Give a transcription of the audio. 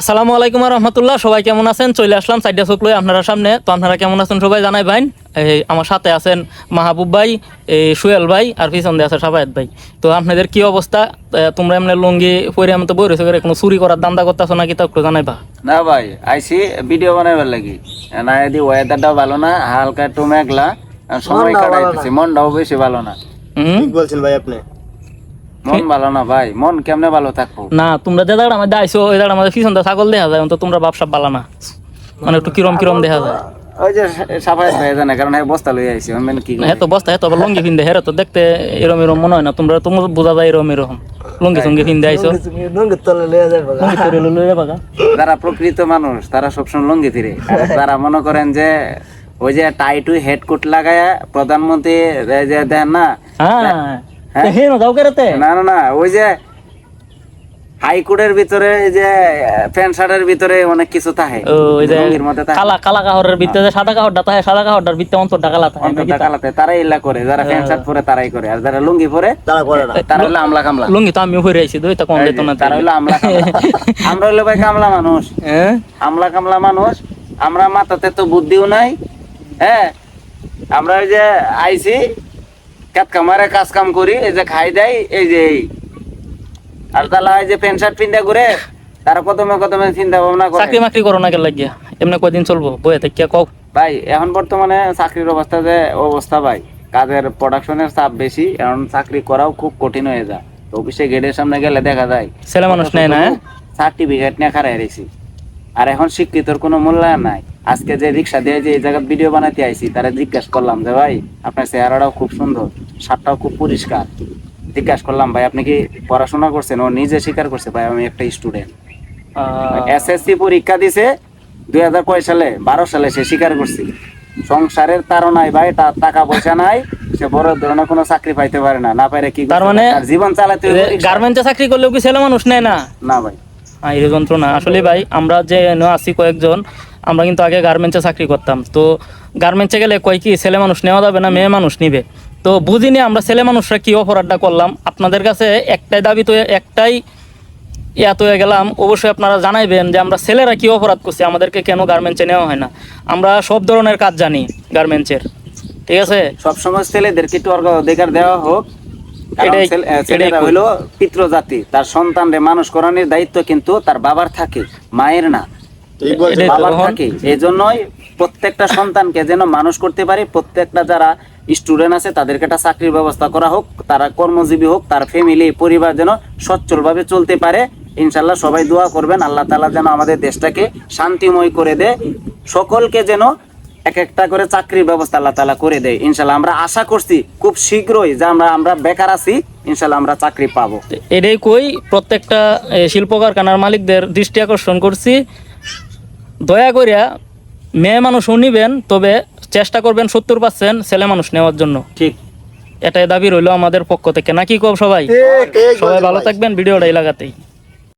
আসসালামু আলাইকুম রহমতুল্লাহ। সবাই কেমন আছেন? চলে আসলাম সাইডা চোখলই আপনারা সামনে। তো আপনারা কেমন আছেন সবাই জানাই ভাই? এই আমার সাথে আছেন মাহবুব ভাই এই সুয়েল ভাই আর পিছন দিয়ে আছে সাফায়াত ভাই। তো আপনাদের কি অবস্থা? তোমরা এমনি লুঙ্গি পরে আমি তো বই রয়েছে কোনো চুরি করার দান্দা করতেছো নাকি তা একটু জানাইবা না ভাই আইসি ভিডিও বানাবার লাগি। না এদি ওয়েদারটাও ভালো না হালকা একটু মেঘলা আর সময় কাটাইতেছি মনটাও বেশি ভালো না। হুম? বলছেন ভাই আপনি। মন ভালো না ভাই মন কেমনে ভালো থাকব? না তোমরা যে জায়গাটা আমাদের আইসো ওই জায়গাটা আমাদের পিছন ছাগল দেখা যায় তো তোমরা ব্যবসা পালা না। মানে একটু কিরম কিরম দেখা যায়। ওই যে সাফাই ভাই জানে কারণ এই বস্তা লই আইছি আমি মানে কি হ্যাঁ তো বস্তা হ্যাঁ তো আবার লুঙ্গি ফিন্দে হেরে তো দেখতে এরম এরম মনে হয় না তোমরা তোমার বোঝা যায় এরম এরকম লুঙ্গি সঙ্গে ফিন্দে তলে লয়ে লুঙ্গি তৈরি বাগা। যারা প্রকৃত মানুষ তারা সবসময় লঙ্গি ফিরে। যারা মনে করেন যে ওই যে টাইটু হেডকোট লাগায়া প্রধানমন্ত্রী যে দেন না হ্যাঁ। হে না কেরাতে? না না না ওই যে হাইকোর্টের ভিতরে এই যে প্যান্ট শার্টের ভিতরে অনেক কিছু থাকে ওই যে লুঙ্গির মধ্যে থাকে কালা কালা কাহরের ভিতরে সাদা কাহরটা থাকে সাদা কাহরটার ভিতরে অন্তরটা কালা থাকে অন্তত কালাতে তারাই ইল্লা করে যারা প্যান্ট শার্ট পরে তারাই করে আর যারা লুঙ্গি পরে তারা করে না। তারা হলো আমলা কামলা। লুঙ্গি তো আমিও হয়ে আইছি দুই তা কম দিত না তারা হলো আমলা কামলা। আমরা হলো ভাই কামলা মানুষ। হ্যাঁ? আমলা কামলা মানুষ আমরা মাথাতে তো বুদ্ধিও নাই হ্যাঁ? আমরা ওই যে আইছি কামারে কাজ কাম করি এই যে খাই দেয় এই যে এই। আর তাহলে এই যে প্যান্ট শার্ট পিন্ধা করে তারা কদমে কদমে চিন্তা ভাবনা করে। চাকরি মাকরি করো না কে লাগিয়া? এমনি কদিন চলবো? বইয়ে থেকে কও। ভাই এখন বর্তমানে চাকরির অবস্থা যে অবস্থা ভাই কাজের প্রোডাকশনের চাপ বেশি এখন চাকরি করাও খুব কঠিন হয়ে যায়। তো অফিসে গেটের সামনে গেলে দেখা যায় ছেলে মানুষ নেয় না হ্যাঁ? সার্টিফিকেট নিয়ে খারাই রেছি আর এখন শিক্ষিতর কোনো মূল্যায়ন নাই। আজকে যে রিক্সা দিয়ে যে এই জায়গায় ভিডিও বানাতে আইছি তারা জিজ্ঞাসা করলাম যে ভাই আপনার চেহারাটাও খুব সুন্দর শার্টটাও খুব পরিষ্কার। জিজ্ঞাসা করলাম ভাই আপনি কি পড়াশোনা করছেন ও নিজে স্বীকার করছে? ভাই আমি একটা স্টুডেন্ট এসএসসি পরীক্ষা দিছে দুই হাজার কয় সালে বারো সালে সে স্বীকার করছে। সংসারের তারনায় ভাই তার টাকা পয়সা নাই সে বড় ধরনের কোনো চাকরি পাইতে পারে না। না পারে কি তার মানে- জীবন চালাতে রিক্সা। চাকরি করলেও কি ছেলে মানুষ নেয় না? না ভাই। হ্যাঁ এই যন্ত্রণা। আসলে ভাই আমরা যে আছি কয়েকজন আমরা কিন্তু আগে গার্মেন্টসে চাকরি করতাম। তো গার্মেন্টসে গেলে কয় কি ছেলে মানুষ নেওয়া যাবে না মেয়ে মানুষ নিবে। তো বুঝিনি আমরা ছেলে মানুষরা কি অপরাধটা করলাম? আপনাদের কাছে একটাই দাবি তো একটাই ইয়াত হয়ে গেলাম। অবশ্যই আপনারা জানাইবেন যে আমরা ছেলেরা কি অপরাধ করছি আমাদেরকে কেন গার্মেন্টসে নেওয়া হয় না? আমরা সব ধরনের কাজ জানি গার্মেন্টসের ঠিক আছে? সবসময় ছেলেদেরকে একটু অধিকার দেওয়া হোক। ছেলেরা। হইল পিতৃজাতি। তার সন্তানরে মানুষ করানোর দায়িত্ব কিন্তু তার বাবার থাকে মায়ের না। থাকে। এই জন্যই প্রত্যেকটা সন্তানকে যেন মানুষ করতে পারে প্রত্যেকটা যারা স্টুডেন্ট আছে তাদেরকে একটা চাকরির ব্যবস্থা করা হোক তারা কর্মজীবী হোক তার ফ্যামিলি পরিবার যেন সচ্ছলভাবে চলতে পারে। ইনশাল্লাহ সবাই দোয়া করবেন আল্লাহ তাআলা যেন আমাদের দেশটাকে শান্তিময় করে দেয়। সকলকে যেন এক একটা করে চাকরির ব্যবস্থা আল্লাহ তালা করে দেয়। ইনশাল্লাহ আমরা আশা করছি খুব শীঘ্রই যে আমরা আমরা বেকার আছি ইনশাল্লাহ আমরা চাকরি পাবো। এটাই কই প্রত্যেকটা শিল্প কারখানার মালিকদের দৃষ্টি আকর্ষণ করছি। দয়া করিয়া মেয়ে মানুষ নিবেন তবে চেষ্টা করবেন সত্তর পার্সেন্ট ছেলে মানুষ নেওয়ার জন্য। ঠিক। এটাই দাবি রইল আমাদের পক্ষ থেকে। নাকি কব সবাই? সবাই ভালো থাকবেন ভিডিওটা এলাকাতেই